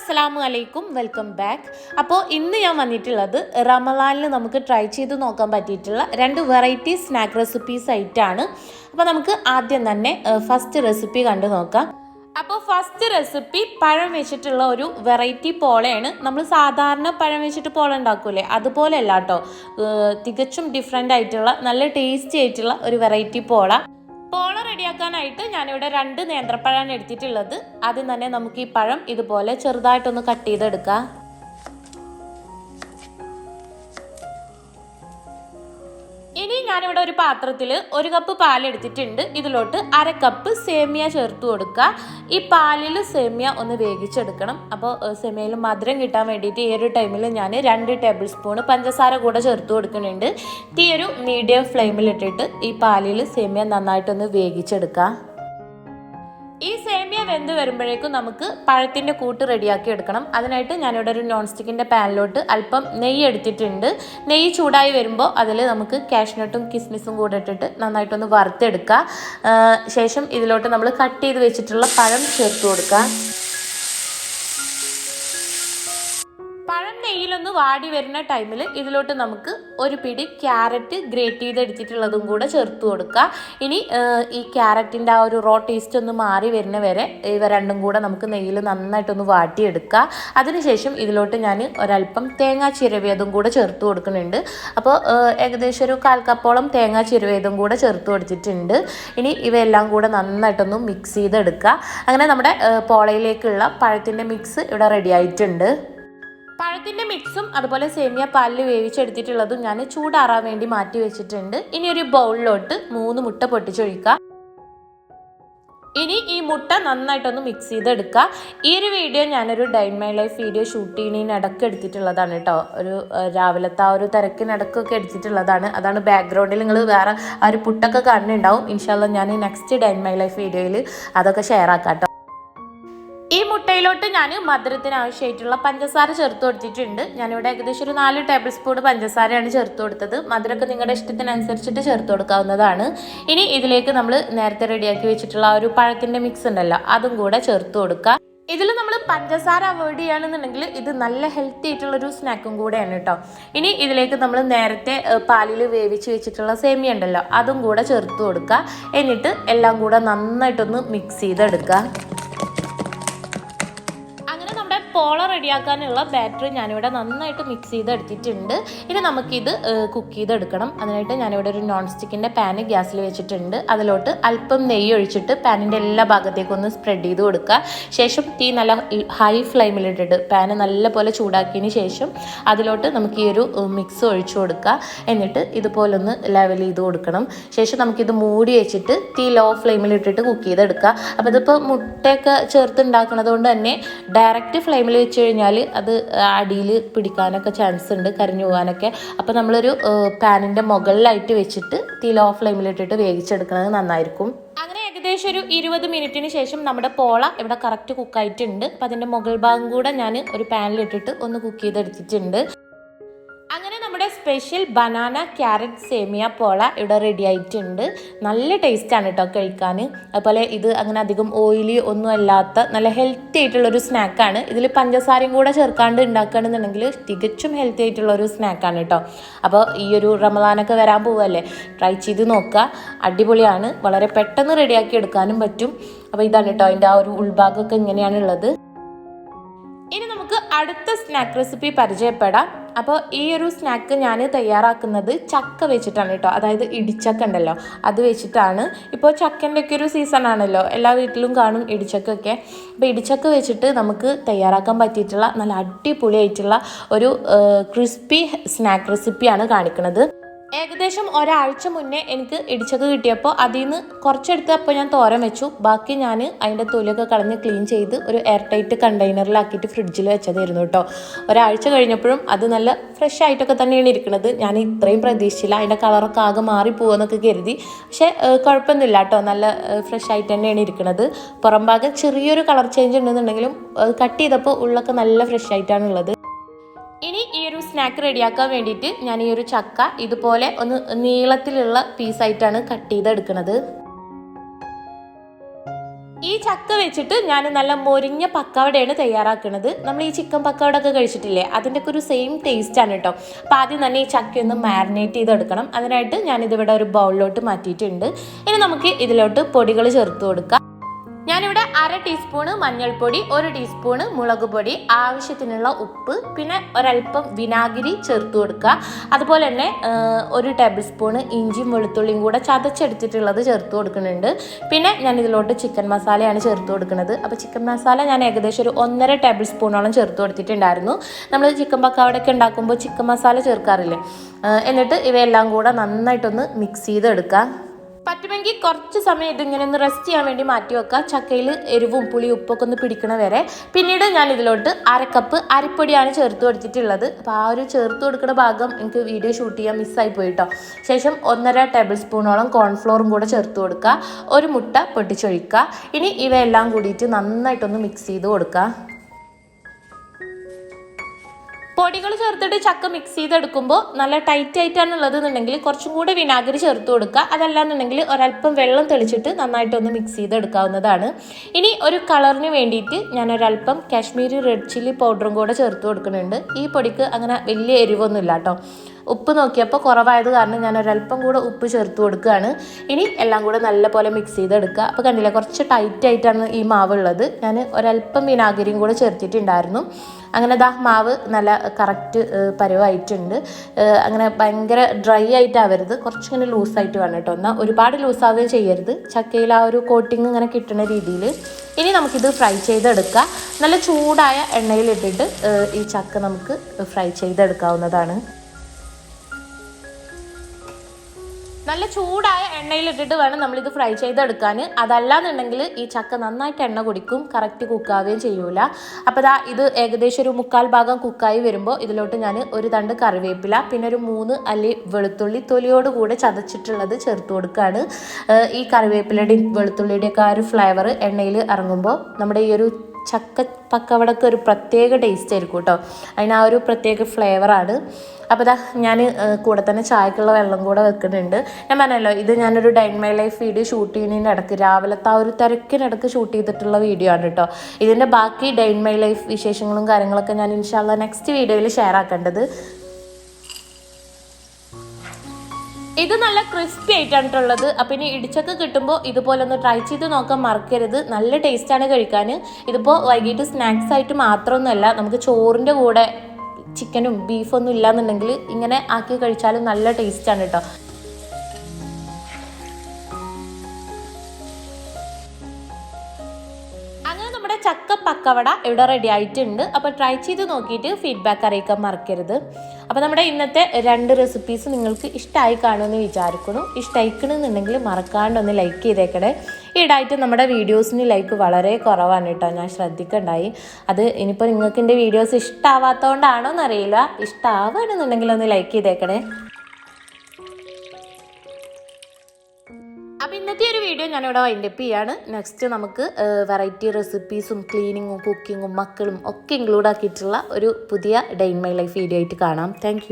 അസ്സലാമു അലൈക്കും welcome back. അപ്പോൾ ഇന്ന് ഞാൻ വന്നിട്ടുള്ളത് റമലാനിൽ നമുക്ക് ട്രൈ ചെയ്ത് നോക്കാൻ പറ്റിയിട്ടുള്ള രണ്ട് വെറൈറ്റി സ്നാക്ക് റെസിപ്പീസ് ആയിട്ടാണ്. അപ്പോൾ നമുക്ക് ആദ്യം തന്നെ ഫസ്റ്റ് റെസിപ്പി കണ്ടു നോക്കാം. അപ്പോൾ ഫസ്റ്റ് റെസിപ്പി പഴം വെച്ചിട്ടുള്ള ഒരു വെറൈറ്റി പോളയാണ്. നമ്മൾ സാധാരണ പഴം വെച്ചിട്ട് പോള ഉണ്ടാക്കൂലേ? അതുപോലെ അല്ല കേട്ടോ തികച്ചും ഡിഫറെന്റ് ആയിട്ടുള്ള നല്ല ടേസ്റ്റി ആയിട്ടുള്ള ഒരു വെറൈറ്റി പോള. റെഡിയാക്കാനായിട്ട് ഞാനിവിടെ രണ്ട് നേന്ത്രപ്പഴമാണ് എടുത്തിട്ടുള്ളത്. ആദ്യം തന്നെ നമുക്ക് ഈ പഴം ഇതുപോലെ ചെറുതായിട്ടൊന്ന് കട്ട് ചെയ്തെടുക്കാം. ഞാനിവിടെ ഒരു പാത്രത്തിൽ ഒരു കപ്പ് പാൽ എടുത്തിട്ടുണ്ട്. ഇതിലോട്ട് അര കപ്പ് സേമിയ ചേർത്ത് കൊടുക്കുക. ഈ പാലിൽ സേമിയ ഒന്ന് വേവിച്ചെടുക്കണം. അപ്പോൾ സേമിയയിൽ മധുരം കിട്ടാൻ വേണ്ടിയിട്ട് ഈ ഒരു ടൈമിൽ ഞാൻ രണ്ട് ടേബിൾ സ്പൂൺ പഞ്ചസാര കൂടെ ചേർത്ത് കൊടുക്കുന്നുണ്ട്. തീയൊരു മീഡിയം ഫ്ലെയിമിലിട്ടിട്ട് ഈ പാലിൽ സേമിയ നന്നായിട്ടൊന്ന് വേവിച്ചെടുക്കാം സേമിയ വെന്ത് വരുമ്പോഴേക്കും നമുക്ക് പഴത്തിന്റെ കൂട്ട് റെഡിയാക്കി എടുക്കണം. അതിനായിട്ട് ഞാനിവിടെ ഒരു നോൺ സ്റ്റിക്കിന്റെ പാനിലോട്ട് അല്പം നെയ്യ് എടുത്തിട്ടുണ്ട്. നെയ്യ് ചൂടായി വരുമ്പോൾ അതിൽ നമുക്ക് കാഷ്നട്ടും കിസ്മിസും കൂടെ ഇട്ടിട്ട് നന്നായിട്ടൊന്ന് വറുത്തെടുക്കുക. ശേഷം ഇതിലോട്ട് നമ്മൾ കട്ട് ചെയ്ത് വെച്ചിട്ടുള്ള പഴം ചേർത്ത് കൊടുക്കുക. പഴം നെയ്യിലൊന്ന് വാടി വരുന്ന ടൈമിൽ ഇതിലോട്ട് നമുക്ക് ഒരു പിടി ക്യാരറ്റ് ഗ്രേറ്റ് ചെയ്തെടുത്തിട്ടുള്ളതും കൂടെ ചേർത്ത് കൊടുക്കുക. ഇനി ഈ ക്യാരറ്റിന്റെ ആ ഒരു റോ ടേസ്റ്റ് ഒന്ന് മാറി വരുന്ന വരെ ഇവ രണ്ടും കൂടെ നമുക്ക് നെയ്യിൽ നന്നായിട്ടൊന്ന് വാട്ടിയെടുക്കുക. അതിനുശേഷം ഇതിലോട്ട് ഞാൻ ഒരല്പം തേങ്ങാ ചിരവിയതും കൂടെ ചേർത്ത് കൊടുക്കുന്നുണ്ട്. അപ്പോൾ ഏകദേശം ഒരു കാൽ കപ്പോളം തേങ്ങാ ചിരവിയതും കൂടെ ചേർത്ത് കൊടുത്തിട്ടുണ്ട്. ഇനി ഇവയെല്ലാം കൂടെ നന്നായിട്ടൊന്ന് മിക്സ് ചെയ്തെടുക്കുക. അങ്ങനെ നമ്മുടെ പോളയിലേക്കുള്ള പഴത്തിന്റെ മിക്സ് ഇവിടെ റെഡി ആയിട്ടുണ്ട്. പഴത്തിന്റെ മിക്സും അതുപോലെ സേമിയ പാലിൽ വേവിച്ചെടുത്തിട്ടുള്ളതും ഞാൻ ചൂടാറാൻ വേണ്ടി മാറ്റി വെച്ചിട്ടുണ്ട്. ഇനി ഒരു ബൗളിലോട്ട് മൂന്ന് മുട്ട പൊട്ടിച്ചൊഴിക്കുക ഇനി ഈ മുട്ട നന്നായിട്ടൊന്ന് മിക്സ് ചെയ്തെടുക്കുക ഈ ഒരു വീഡിയോ ഞാനൊരു dine my life video shoot ചെയ്യുന്നതിനിടക്ക് എടുത്തിട്ടുള്ളതാണ് കേട്ടോ. ഒരു രാവിലത്തെ ആ ഒരു തിരക്കിനിടക്കൊക്കെ എടുത്തിട്ടുള്ളതാണ്. അതാണ് ബാക്ക്ഗ്രൗണ്ടിൽ നിങ്ങൾ വേറെ ആ ഒരു പുട്ടൊക്കെ കാണുന്നുണ്ടാവും. ഇൻഷാല്ല ഞാൻ നെക്സ്റ്റ് ഡൈൻ മൈ ലൈഫ് വീഡിയോയിൽ അതൊക്കെ ഷെയർ ആക്കാം കേട്ടോ. മുട്ടയിലോട്ട് ഞാൻ മധുരത്തിന് ആവശ്യമായിട്ടുള്ള പഞ്ചസാര ചേർത്ത് കൊടുത്തിട്ടുണ്ട്. ഞാനിവിടെ ഏകദേശം ഒരു നാല് ടേബിൾ സ്പൂൺ പഞ്ചസാരയാണ് ചേർത്ത് കൊടുത്തത്. മധുരമൊക്കെ നിങ്ങളുടെ ഇഷ്ടത്തിനനുസരിച്ചിട്ട് ചേർത്ത് കൊടുക്കാവുന്നതാണ്. ഇനി ഇതിലേക്ക് നമ്മൾ നേരത്തെ റെഡിയാക്കി വെച്ചിട്ടുള്ള ഒരു പഴത്തിന്റെ മിക്സ് ഉണ്ടല്ലോ അതും കൂടെ ചേർത്ത് കൊടുക്കുക ഇതിൽ നമ്മൾ പഞ്ചസാര അവോയ്ഡ് ചെയ്യുകയാണെന്നുണ്ടെങ്കിൽ ഇത് നല്ല ഹെൽത്തി ആയിട്ടുള്ളൊരു സ്നാക്കും കൂടെയാണ് കേട്ടോ. ഇനി ഇതിലേക്ക് നമ്മൾ നേരത്തെ പാലിൽ വേവിച്ച് വെച്ചിട്ടുള്ള സേമിയ ഉണ്ടല്ലോ അതും കൂടെ ചേർത്ത് കൊടുക്കുക എന്നിട്ട് എല്ലാം കൂടെ നന്നായിട്ടൊന്ന് മിക്സ് ചെയ്തെടുക്കുക നമ്മുടെ പോള റെഡിയാക്കാനുള്ള ബാറ്ററി ഞാനിവിടെ നന്നായിട്ട് മിക്സ് ചെയ്തെടുത്തിട്ടുണ്ട്. ഇനി നമുക്കിത് കുക്ക് ചെയ്തെടുക്കണം. അതിനായിട്ട് ഞാനിവിടെ ഒരു നോൺ സ്റ്റിക്കിന്റെ പാന് ഗ്യാസിൽ വെച്ചിട്ടുണ്ട്. അതിലോട്ട് അല്പം നെയ്യ് ഒഴിച്ചിട്ട് പാനിന്റെ എല്ലാ ഭാഗത്തേക്കും ഒന്ന് സ്പ്രെഡ് ചെയ്ത് കൊടുക്കുക. ശേഷം തീ നല്ല ഹൈ ഫ്ലെയിമിലിട്ടിട്ട് പാന് നല്ലപോലെ ചൂടാക്കിയതിന് ശേഷം അതിലോട്ട് നമുക്ക് ഈ ഒരു മിക്സ് ഒഴിച്ചു കൊടുക്കുക. എന്നിട്ട് ഇതുപോലെ ഒന്ന് ലെവൽ ചെയ്ത് കൊടുക്കണം. ശേഷം നമുക്കിത് മൂടി വെച്ചിട്ട് തീ ലോ ഫ്ലെയിമിലിട്ടിട്ട് കുക്ക് ചെയ്തെടുക്കുക. അപ്പോൾ ഇതിപ്പോൾ മുട്ടയൊക്കെ ചേർത്ത് ഉണ്ടാക്കുന്നത് കൊണ്ട് തന്നെ ഡയറക്റ്റ് ഫ്ലെയിമിൽ വെച്ച് കഴിഞ്ഞാൽ അത് അടിയിൽ പിടിക്കാനൊക്കെ ചാൻസ് ഉണ്ട് കരിഞ്ഞു പോകാനൊക്കെ. അപ്പോൾ നമ്മളൊരു പാനിന്റെ മുകളിലായിട്ട് വെച്ചിട്ട് തീ ലോ ഫ്ലെയിമിലിട്ടിട്ട് വേവിച്ചെടുക്കുന്നത് നന്നായിരിക്കും. അങ്ങനെ ഏകദേശം ഒരു ഇരുപത് മിനിറ്റിന് ശേഷം നമ്മുടെ പോള ഇവിടെ കറക്റ്റ് കുക്കായിട്ടുണ്ട് അപ്പം അതിന്റെ മുകൾ ഭാഗം കൂടെ ഞാൻ ഒരു പാനിലിട്ടിട്ട് ഒന്ന് കുക്ക് ചെയ്തെടുത്തിട്ടുണ്ട്. നമ്മുടെ സ്പെഷ്യൽ ബനാന ക്യാരറ്റ് സേമിയ പോള ഇവിടെ റെഡി ആയിട്ടുണ്ട്. നല്ല ടേസ്റ്റാണ് കേട്ടോ കഴിക്കാൻ അതുപോലെ ഇത് അങ്ങനെ അധികം ഓയിലി ഒന്നും അല്ലാത്ത നല്ല ഹെൽത്തി ആയിട്ടുള്ളൊരു സ്നാക്കാണ് ഇതിൽ പഞ്ചസാരയും കൂടെ ചേർക്കാണ്ട് ഉണ്ടാക്കുകയാണെന്നുണ്ടെങ്കിൽ തികച്ചും ഹെൽത്തി ആയിട്ടുള്ള ഒരു സ്നാക്കാണ് കേട്ടോ അപ്പോൾ ഈ ഒരു റമദാനൊക്കെ വരാൻ പോവല്ലേ? ട്രൈ ചെയ്ത് നോക്കുക അടിപൊളിയാണ്. വളരെ പെട്ടെന്ന് റെഡിയാക്കി എടുക്കാനും പറ്റും. അപ്പോൾ ഇതാണ് കേട്ടോ അതിന്റെ ആ ഒരു ഉൾഭാഗമൊക്കെ ഇങ്ങനെയാണുള്ളത് ഇനി നമുക്ക് അടുത്ത സ്നാക്ക് റെസിപ്പി പരിചയപ്പെടാം. അപ്പോൾ ഈ ഒരു സ്നാക്ക് ഞാൻ തയ്യാറാക്കുന്നത് ചക്ക വെച്ചിട്ടാണ് കേട്ടോ. അതായത് ഇടിച്ചക്ക ഉണ്ടല്ലോ അത് വെച്ചിട്ടാണ്. ഇപ്പോൾ ചക്കന്റെ ഒക്കെ ഒരു സീസൺ ആണല്ലോ എല്ലാ വീട്ടിലും കാണും ഇടിച്ചക്കൊക്കെ. അപ്പോൾ ഇടിച്ചക്ക വെച്ചിട്ട് നമുക്ക് തയ്യാറാക്കാൻ പറ്റിയിട്ടുള്ള നല്ല അടിപൊളിയായിട്ടുള്ള ഒരു ക്രിസ്പി സ്നാക്ക് റെസിപ്പിയാണ് കാണിക്കുന്നത്. ഏകദേശം ഒരാഴ്ച മുന്നേ എനിക്ക് ഇടിച്ചൊക്കെ കിട്ടിയപ്പോൾ അതിൽ നിന്ന് കുറച്ചെടുത്ത് അപ്പോൾ ഞാൻ തോരൻ വെച്ചു. ബാക്കി ഞാൻ അതിന്റെ തൊലിയൊക്കെ കളഞ്ഞ് ക്ലീൻ ചെയ്ത് ഒരു എയർ ടൈറ്റ് കണ്ടെയ്നറിലാക്കിയിട്ട് ഫ്രിഡ്ജിൽ വെച്ചതായിരുന്നു കേട്ടോ. ഒരാഴ്ച കഴിഞ്ഞപ്പോഴും അത് നല്ല ഫ്രഷ് ആയിട്ടൊക്കെ തന്നെയാണ് ഇരിക്കുന്നത്. ഞാൻ ഇത്രയും പ്രതീക്ഷിച്ചില്ല. അതിന്റെ കളറൊക്കെ ആകെ മാറിപ്പോവെന്നൊക്കെ കരുതി. പക്ഷേ കുഴപ്പമൊന്നുമില്ല കേട്ടോ. നല്ല ഫ്രഷ് ആയിട്ട് തന്നെയാണ് ഇരിക്കുന്നത്. പുറംഭാഗം ചെറിയൊരു കളർ ചേഞ്ച് ഉണ്ടെന്നുണ്ടെങ്കിലും കട്ട് ചെയ്തപ്പോൾ ഉള്ളൊക്കെ നല്ല ഫ്രഷ് ഈ ഒരു സ്നാക്ക് റെഡിയാക്കാൻ വേണ്ടിയിട്ട് ഞാൻ ഈ ഒരു ചക്ക ഇതുപോലെ ഒന്ന് നീളത്തിലുള്ള പീസായിട്ടാണ് കട്ട് ചെയ്തെടുക്കുന്നത്. ഈ ചക്ക വെച്ചിട്ട് ഞാൻ നല്ല മൊരിഞ്ഞ പക്കവടയാണ് തയ്യാറാക്കുന്നത്. നമ്മൾ ഈ ചിക്കൻ പക്കവട ഒക്കെ കഴിച്ചിട്ടില്ലേ? അതിന്റെ ഒക്കെ ഒരു സെയിം ടേസ്റ്റ് ആണ് കേട്ടോ അപ്പോൾ ആദ്യം തന്നെ ഈ ചക്ക ഒന്ന് മാരിനേറ്റ് ചെയ്തെടുക്കണം. അതിനായിട്ട് ഞാനിതിവിടെ ഒരു ബൗളിലോട്ട് മാറ്റിയിട്ടുണ്ട്. ഇനി നമുക്ക് ഇതിലോട്ട് പൊടികൾ ചേർത്ത് കൊടുക്കാം. ഞാനിവിടെ അര ടീസ്പൂണ് മഞ്ഞൾപ്പൊടി ഒരു ടീസ്പൂണ് മുളക് പൊടി ആവശ്യത്തിനുള്ള ഉപ്പ് പിന്നെ ഒരല്പം വിനാഗിരി ചേർത്ത് കൊടുക്കുക. അതുപോലെ തന്നെ ഒരു ടേബിൾ സ്പൂണ് ഇഞ്ചിയും വെളുത്തുള്ളിയും കൂടെ ചതച്ചെടുത്തിട്ടുള്ളത് ചേർത്ത് കൊടുക്കുന്നുണ്ട്. പിന്നെ ഞാൻ ഇതിലോട്ട് ചിക്കൻ മസാലയാണ് ചേർത്ത് കൊടുക്കുന്നത്. അപ്പോൾ ചിക്കൻ മസാല ഞാൻ ഏകദേശം ഒരു ഒന്നര ടേബിൾ സ്പൂണോളം ചേർത്ത് കൊടുത്തിട്ടുണ്ടായിരുന്നു. നമ്മൾ ചിക്കൻ പക്കാവടൊക്കെ ഉണ്ടാക്കുമ്പോൾ ചിക്കൻ മസാല ചേർക്കാറില്ലേ? എന്നിട്ട് ഇവയെല്ലാം കൂടെ നന്നായിട്ടൊന്ന് മിക്സ് ചെയ്തെടുക്കുക. പറ്റുമെങ്കിൽ കുറച്ച് സമയം ഇതിങ്ങനെ ഒന്ന് റെസ്റ്റ് ചെയ്യാൻ വേണ്ടി മാറ്റി വെക്കുക. ചക്കയിൽ എരിവും പുളി ഉപ്പൊക്കെ ഒന്ന് പിടിക്കണ വരെ. പിന്നീട് ഞാൻ ഇതിലോട്ട് അര കപ്പ് അരിപ്പൊടിയാണ് ചേർത്ത് കൊടുത്തിട്ടുള്ളത്. അപ്പോൾ ആ ഒരു ചേർത്ത് കൊടുക്കുന്ന ഭാഗം എനിക്ക് വീഡിയോ ഷൂട്ട് ചെയ്യാൻ മിസ്സായി പോയിട്ടോ ശേഷം ഒന്നര ടേബിൾ സ്പൂണോളം കോൺഫ്ലോറും കൂടെ ചേർത്ത് കൊടുക്കുക. ഒരു മുട്ട പൊട്ടിച്ചൊഴിക്കുക. ഇനി ഇവയെല്ലാം കൂടിയിട്ട് നന്നായിട്ടൊന്ന് മിക്സ് ചെയ്ത് കൊടുക്കുക. പൊടികൾ ചേർത്തിട്ട് ചക്ക മിക്സ് ചെയ്തെടുക്കുമ്പോൾ നല്ല ടൈറ്റ് ആയിട്ടാണ് ഉള്ളത് എന്നുണ്ടെങ്കിൽ കുറച്ചും കൂടി വിനാഗിരി ചേർത്ത് കൊടുക്കുക. അതല്ലാന്നുണ്ടെങ്കിൽ ഒരല്പം വെള്ളം തെളിച്ചിട്ട് നന്നായിട്ടൊന്ന് മിക്സ് ചെയ്തെടുക്കാവുന്നതാണ്. ഇനി ഒരു കളറിന് വേണ്ടിയിട്ട് ഞാൻ ഒരല്പം കാശ്മീരി റെഡ് ചില്ലി പൗഡറും കൂടെ ചേർത്ത് കൊടുക്കുന്നുണ്ട്. ഈ പൊടിക്ക് അങ്ങനെ വലിയ എരിവൊന്നുമില്ല കേട്ടോ ഉപ്പ് നോക്കിയപ്പോൾ കുറവായത് കാരണം ഞാൻ ഒരല്പം കൂടെ ഉപ്പ് ചേർത്ത് കൊടുക്കുകയാണ്. ഇനി എല്ലാം കൂടെ നല്ലപോലെ മിക്സ് ചെയ്തെടുക്കുക. അപ്പോൾ കണ്ടില്ലേ കുറച്ച് ടൈറ്റ് ആയിട്ടാണ് ഈ മാവ് ഉള്ളത് ഞാൻ ഒരല്പം വിനാഗിരിയും കൂടെ ചേർത്തിട്ടുണ്ടായിരുന്നു. അങ്ങനെ ദാ മാവ് നല്ല കറക്റ്റ് പരുവായിട്ടുണ്ട്. അങ്ങനെ ഭയങ്കര ഡ്രൈ ആയിട്ടാവരുത്. കുറച്ചിങ്ങനെ ലൂസായിട്ട് വേണം കേട്ടോ. എന്നാൽ ഒരുപാട് ലൂസാവുകയും ചെയ്യരുത്. ചക്കയിൽ ആ ഒരു കോട്ടിങ് ഇങ്ങനെ കിട്ടുന്ന രീതിയിൽ ഇനി നമുക്കിത് ഫ്രൈ ചെയ്തെടുക്കുക നല്ല ചൂടായ എണ്ണയിലിട്ടിട്ട് ഈ ചക്ക നമുക്ക് ഫ്രൈ ചെയ്തെടുക്കാവുന്നതാണ്. നല്ല ചൂടായ എണ്ണയിലിട്ടിട്ട് വേണം നമ്മളിത് ഫ്രൈ ചെയ്തെടുക്കാൻ. അതല്ലാന്നുണ്ടെങ്കിൽ ഈ ചക്ക നന്നായിട്ട് എണ്ണ കുടിക്കും കറക്റ്റ് കുക്കാവുകയും ചെയ്യൂല. അപ്പോൾ ദാ ഇത് ഏകദേശം ഒരു മുക്കാൽ ഭാഗം കുക്കായി വരുമ്പോൾ ഇതിലോട്ട് ഞാൻ ഒരു തണ്ട് കറിവേപ്പില പിന്നെ ഒരു മൂന്ന് അല്ലി വെളുത്തുള്ളി തൊലിയോട് കൂടെ ചതച്ചിട്ടുള്ളത് ചേർത്ത് കൊടുക്കുകയാണ് ഈ കറിവേപ്പിലയുടെയും വെളുത്തുള്ളിയുടെയൊക്കെ ആ ഒരു ഫ്ലേവർ എണ്ണയിൽ ഇറങ്ങുമ്പോൾ നമ്മുടെ ഈ ഒരു ചക്ക പക്കവടക്ക് ഒരു പ്രത്യേക ടേസ്റ്റ് ആയിരിക്കും കേട്ടോ അതിന് ആ ഒരു പ്രത്യേക ഫ്ലേവറാണ് അപ്പോൾ ഇതാ ഞാൻ കൂടെ തന്നെ ചായക്കുള്ള വെള്ളം കൂടെ വെക്കുന്നുണ്ട്. ഞാൻ പറഞ്ഞല്ലോ ഇത് ഞാനൊരു dine my life video shoot ചെയ്യുന്നതിന്റെ ഇടയ്ക്ക് രാവിലത്തെ ആ ഒരു തിരക്കിനിടക്ക് ഷൂട്ട് ചെയ്തിട്ടുള്ള വീഡിയോ ആണ് കേട്ടോ ഇതിന്റെ ബാക്കി ഡൈൻ മൈ ലൈഫ് വിശേഷങ്ങളും കാര്യങ്ങളൊക്കെ ഞാൻ ഇൻഷാല്ല നെക്സ്റ്റ് വീഡിയോയിൽ ഷെയർ ആക്കേണ്ടത്. ഇത് നല്ല ക്രിസ്പി ആയിട്ടാണിട്ടുള്ളത് അപ്പം ഇനി ഇടിച്ചൊക്കെ കിട്ടുമ്പോൾ ഇതുപോലെ ഒന്ന് ട്രൈ ചെയ്ത് നോക്കാൻ മറക്കരുത്. നല്ല ടേസ്റ്റാണ് കഴിക്കാൻ. ഇതിപ്പോൾ വൈകിട്ട് സ്നാക്സ് ആയിട്ട് മാത്രമൊന്നുമല്ല നമുക്ക് ചോറിന്റെ കൂടെ ചിക്കനും ബീഫൊന്നും ഇല്ലാന്നുണ്ടെങ്കിൽ ഇങ്ങനെ ആക്കി കഴിച്ചാലും നല്ല ടേസ്റ്റാണ് കേട്ടോ ചക്ക പക്കവട ഇവിടെ റെഡി ആയിട്ടുണ്ട്. അപ്പോൾ ട്രൈ ചെയ്ത് നോക്കിയിട്ട് ഫീഡ്ബാക്ക് അറിയിക്കാൻ മറക്കരുത്. അപ്പോൾ നമ്മുടെ ഇന്നത്തെ രണ്ട് റെസിപ്പീസ് നിങ്ങൾക്ക് ഇഷ്ടമായി കാണുമെന്ന് വിചാരിക്കുന്നു. ഇഷ്ടമായിക്കണമെന്നുണ്ടെങ്കിൽ മറക്കാണ്ട് ഒന്ന് ലൈക്ക് ചെയ്തേക്കണേ. ഈടായിട്ട് നമ്മുടെ വീഡിയോസിന് ലൈക്ക് വളരെ കുറവാണ് കേട്ടോ. ഞാൻ ശ്രദ്ധിക്കണ്ടായി. അത് ഇനിയിപ്പോൾ നിങ്ങൾക്ക് എന്റെ വീഡിയോസ് ഇഷ്ടമാവാത്തതുകൊണ്ടാണോ എന്നറിയില്ല ഇഷ്ടമാവുകയാണെന്നുണ്ടെങ്കിൽ ഒന്ന് ലൈക്ക് ചെയ്തേക്കണേ. വീഡിയോ ഞാനിവിടെ വൈൻഡപ്പ് ചെയ്യാണ്. നെക്സ്റ്റ് നമുക്ക് വെറൈറ്റി റെസിപ്പീസും ക്ലീനിങ്ങും കുക്കിങ്ങും മക്കളും ഒക്കെ ഇൻക്ലൂഡ് ആക്കിയിട്ടുള്ള ഒരു പുതിയ ഡെയിൻ മൈ ലൈഫ് വീഡിയോ ആയിട്ട് കാണാം. താങ്ക്